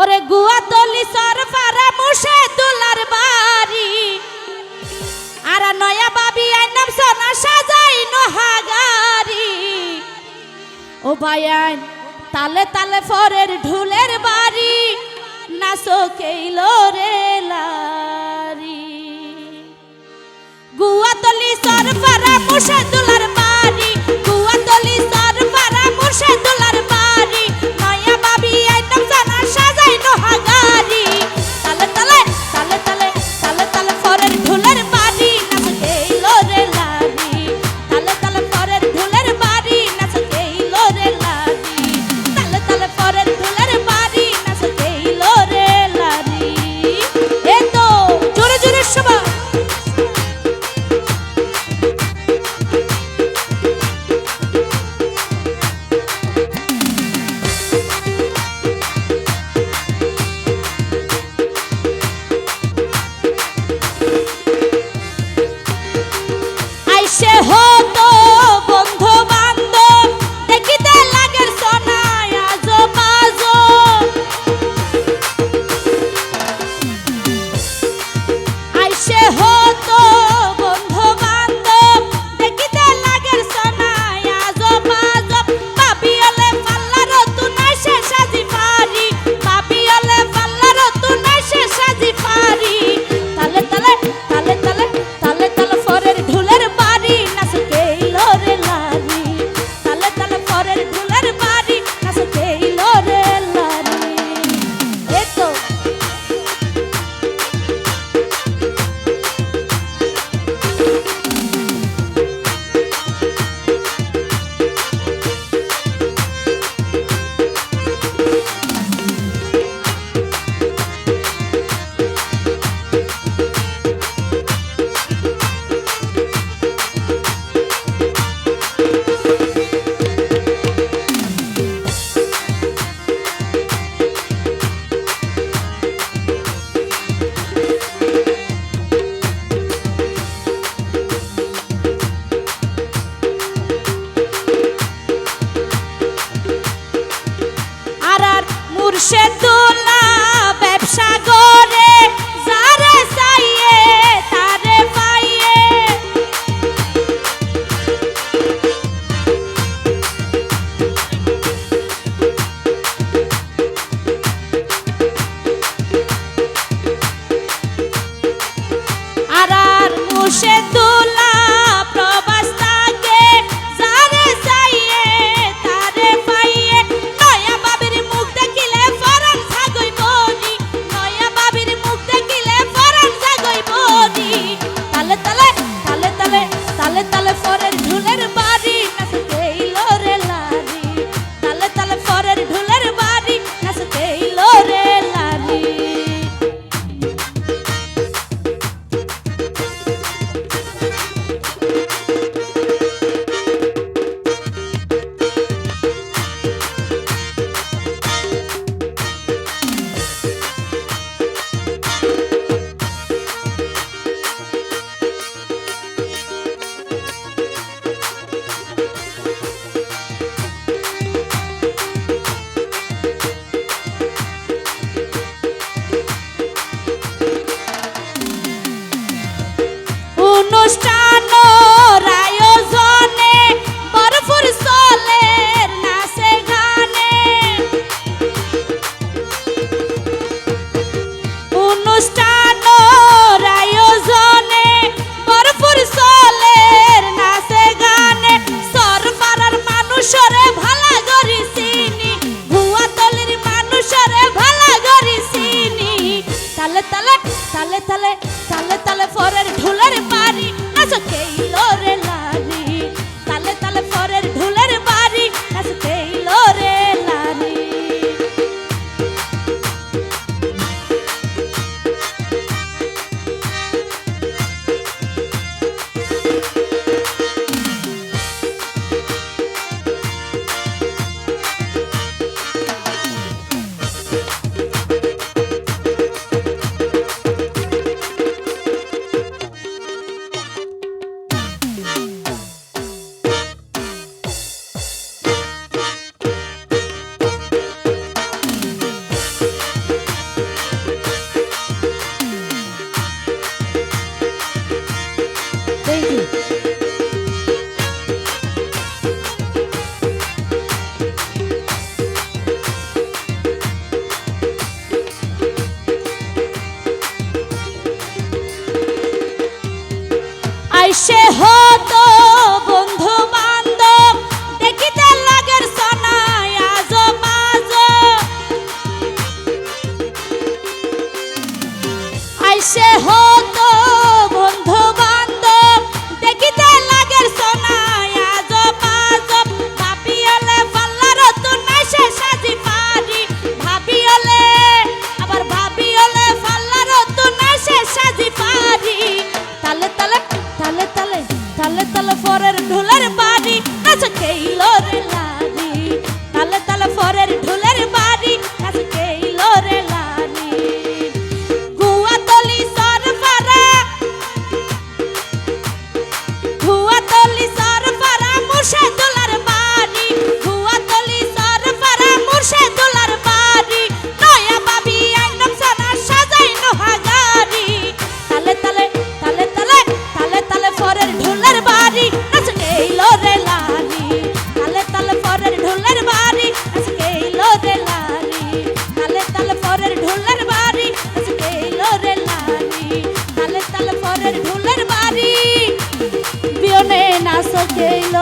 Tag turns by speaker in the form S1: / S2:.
S1: ওরে গুয়া তলি সর পারা মুসে দুলার বাড়ি। আর নয়া বাবি আইনাম সোনা সাজাই নোহাগারি ও ভাইয়ান তালে তালে ফরের ঢুলের বাড়ি নাচো কেইলো রে লারি। গুয়াতলি সর পারা মুসে দুলার সে le মানুষরে ভালা গরি সিনি ভুয়া তলের মানুষরে ভালা গরি সিনি তালে তালে তালে তালে তালে তালে ফরের ঢোলের পানি নাচকেই সে হত con la hermana, hasta que lo relaja. day